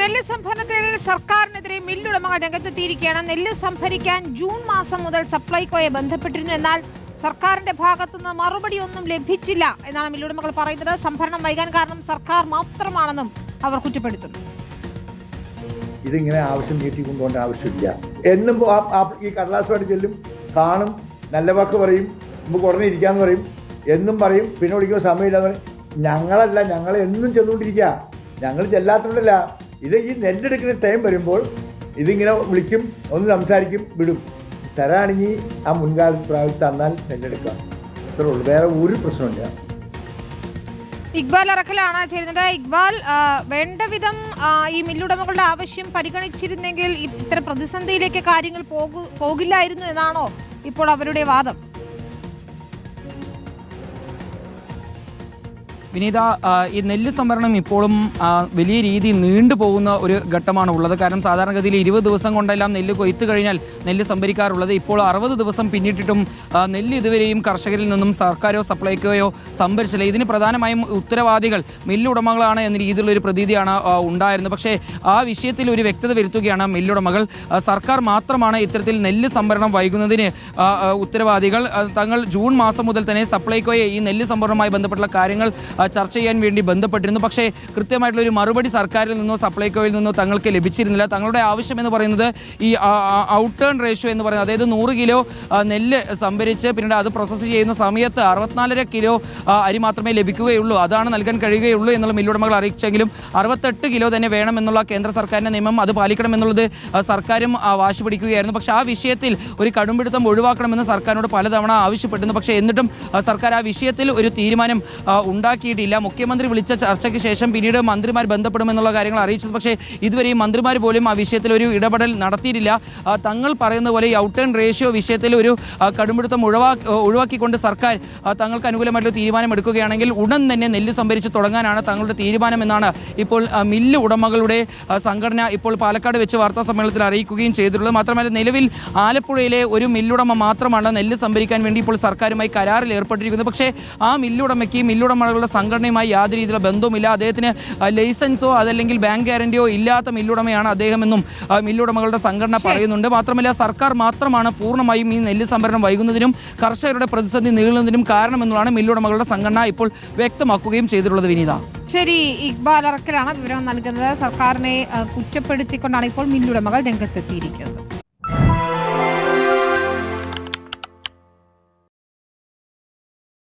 നെല്ല് സംഭരണത്തിൽ സർക്കാരിനെതിരെ മില്ലുടമകൾ രംഗത്തെത്തിയിരിക്കുകയാണ്. നെല്ല് സംഭരിക്കാൻ ജൂൺ മാസം മുതൽ സപ്ലൈകോയെ ബന്ധപ്പെട്ടിരുന്നു. എന്നാൽ സർക്കാരിന്റെ ഭാഗത്തുനിന്ന് മറുപടി ഒന്നും ലഭിച്ചില്ല എന്നാണ് മില്ലുടമകൾ പറയുന്നത്. സംഭരണം വൈകാൻ കാരണം സർക്കാർ മാത്രമാണെന്നും അവർ കുറ്റപ്പെടുത്തുന്നു. ഇതിങ്ങനെ ആവശ്യം നീട്ടിക്കൊണ്ടുപോകേണ്ട ആവശ്യമില്ല. എന്നും ഈ കടലാസുമായിട്ട് ചെല്ലും കാണും നല്ല വാക്ക് പറയും നമുക്ക് ഉടനെ ഇരിക്കാന്ന് പറയും എന്നും പറയും പിന്നെ വിളിക്കുമ്പോൾ സമയമില്ലാന്ന് പറയും. ഞങ്ങളല്ല ഞങ്ങൾ എന്നും ചെന്നുകൊണ്ടിരിക്കുക. ഞങ്ങൾ ചെല്ലാത്തതുകൊണ്ടല്ല ഇത് ഈ നെല്ലെടുക്കുന്ന ടൈം വരുമ്പോൾ ഇതിങ്ങനെ വിളിക്കും ഒന്ന് സംസാരിക്കും വിടും. തരാണെങ്കിൽ ആ മുൻകാല പ്രാവശ്യം തന്നാൽ നെല്ലെടുക്കാം. ഇത്രേ ഉള്ളൂ. വേറെ ഒരു പ്രശ്നമില്ല ഇക്ബാൽ അറക്കലാണ് ചേരുന്നത് ഇക്ബാൽ ആ, വേണ്ട വിധം ഈ മില്ലുടമകളുടെ ആവശ്യം പരിഗണിച്ചിരുന്നെങ്കിൽ ഇത്ര പ്രതിസന്ധിയിലേക്ക് കാര്യങ്ങൾ പോകു പോകില്ലായിരുന്നു എന്നാണോ ഇപ്പോൾ അവരുടെ വാദം? വിനീത ഈ നെല്ല് സംഭരണം ഇപ്പോഴും വലിയ രീതിയിൽ നീണ്ടുപോകുന്ന ഒരു ഘട്ടമാണ് ഉള്ളത്. കാരണം സാധാരണഗതിയിൽ ഇരുപത് ദിവസം കൊണ്ടെല്ലാം നെല്ല് കൊയ്ത്ത് കഴിഞ്ഞാൽ നെല്ല് സംഭരിക്കാറുള്ളത്. ഇപ്പോൾ അറുപത് ദിവസം പിന്നിട്ടിട്ടും നെല്ല് ഇതുവരെയും കർഷകരിൽ നിന്നും സർക്കാരോ സപ്ലൈക്കോയോ സംഭരിച്ചില്ല. ഇതിന് പ്രധാനമായും ഉത്തരവാദികൾ മില്ലുടമകളാണ് എന്ന രീതിയിലുള്ള ഒരു പ്രതീതിയാണ് ഉണ്ടായിരുന്നത്. പക്ഷേ ആ വിഷയത്തിൽ ഒരു വ്യക്തത വരുത്തുകയാണ് മില്ലുടമകൾ സർക്കാർ മാത്രമാണ് ഇത്തരത്തിൽ നെല്ല് സംഭരണം വൈകുന്നതിന് ഉത്തരവാദികൾ. തങ്ങൾ ജൂൺ മാസം മുതൽ തന്നെ സപ്ലൈക്കോയെ ഈ നെല്ല് സംഭരണവുമായി ബന്ധപ്പെട്ടുള്ള കാര്യങ്ങൾ ചർച്ച ചെയ്യാൻ വേണ്ടി ബന്ധപ്പെട്ടിരുന്നു. പക്ഷേ കൃത്യമായിട്ടുള്ള ഒരു മറുപടി സർക്കാരിൽ നിന്നോ സപ്ലൈകോയിൽ നിന്നോ തങ്ങൾക്ക് ലഭിച്ചിരുന്നില്ല. തങ്ങളുടെ ആവശ്യം എന്ന് പറയുന്നത് ഈ ഔട്ട് ടേൺ റേഷ്യോ എന്ന് പറയുന്നത് അതായത് നൂറ് കിലോ നെല്ല് സംഭരിച്ച് പിന്നീട് അത് പ്രോസസ്സ് ചെയ്യുന്ന സമയത്ത് അറുപത്തിനാലര കിലോ അരി മാത്രമേ ലഭിക്കുകയുള്ളൂ. അതാണ് നൽകാൻ കഴിയുകയുള്ളൂ എന്നുള്ള മില്ലുടമകൾ അറിയിച്ചെങ്കിലും അറുപത്തെട്ട് കിലോ തന്നെ വേണമെന്നുള്ള കേന്ദ്ര സർക്കാരിന്റെ നിയമം അത് പാലിക്കണമെന്നുള്ളത് സർക്കാരും വാശി പിടിക്കുകയായിരുന്നു. പക്ഷേ ആ വിഷയത്തിൽ ഒരു കടുംപിടുത്തം ഒഴിവാക്കണമെന്ന് സർക്കാരിനോട് പലതവണ ആവശ്യപ്പെട്ടിരുന്നു. പക്ഷേ എന്നിട്ടും സർക്കാർ ആ വിഷയത്തിൽ ഒരു തീരുമാനം ആ, ഉണ്ടാക്കിയിട്ടില്ല മുഖ്യമന്ത്രി വിളിച്ച ചർച്ചയ്ക്ക് ശേഷം പിന്നീട് മന്ത്രിമാർ ബന്ധപ്പെടുമെന്നുള്ള കാര്യങ്ങൾ അറിയിച്ചത്. പക്ഷേ ഇതുവരെയും മന്ത്രിമാർ പോലും ആ വിഷയത്തിൽ ഒരു ഇടപെടൽ നടത്തിയിട്ടില്ല. തങ്ങൾ പറയുന്ന പോലെ ഈ ഔട്ട് ആൻഡ് റേഷ്യോ വിഷയത്തിൽ ഒരു കടുംപിടുത്തം ഒഴിവാക്കി ഒഴിവാക്കിക്കൊണ്ട് സർക്കാർ തങ്ങൾക്ക് അനുകൂലമായിട്ടുള്ള തീരുമാനം എടുക്കുകയാണെങ്കിൽ ഉടൻ തന്നെ നെല്ല് സംഭരിച്ച് തുടങ്ങാനാണ് തങ്ങളുടെ തീരുമാനം എന്നാണ് ഇപ്പോൾ മില്ല് ഉടമകളുടെ സംഘടന ഇപ്പോൾ പാലക്കാട് വെച്ച് വാർത്താ സമ്മേളനത്തിൽ അറിയിക്കുകയും ചെയ്തിട്ടുള്ളത്. മാത്രമല്ല നിലവിൽ ആലപ്പുഴയിലെ ഒരു മില്ലുടമ മാത്രമാണ് നെല്ല് സംഭരിക്കാൻ വേണ്ടി ഇപ്പോൾ സർക്കാരുമായി കരാറിൽ ഏർപ്പെട്ടിരിക്കുന്നത്. പക്ഷേ ആ മില്ലുടമയ്ക്ക് മില്ലുടമകളുടെ സംഘടനയുമായി യാതൊരു രീതിയിലുള്ള ബന്ധവുമില്ല. അദ്ദേഹത്തിന് ലൈസൻസോ അതല്ലെങ്കിൽ ബാങ്ക് ഗ്യാരണ്ടിയോ ഇല്ലാത്ത മില്ലുടമയാണ് അദ്ദേഹം എന്നും മില്ലുടമകളുടെ സംഘടന പറയുന്നുണ്ട്. മാത്രമല്ല സർക്കാർ മാത്രമാണ് പൂർണമായും ഈ നെല്ല് സംഭരണം വൈകുന്നതിനും കർഷകരുടെ പ്രതിസന്ധി നീളുന്നതിനും കാരണമെന്നുള്ളതാണ് മില്ലുടമകളുടെ സംഘടന ഇപ്പോൾ വ്യക്തമാക്കുകയും ചെയ്തിട്ടുള്ളത് വിനീത. ശരി ഇക്ബാൽ അറക്കലാണ് വിവരം നൽകുന്നത്. സർക്കാരിനെ കുറ്റപ്പെടുത്തിക്കൊണ്ടാണ് ഇപ്പോൾ മില്ലുടമകൾ രംഗത്തെത്തിയിരിക്കുന്നത്.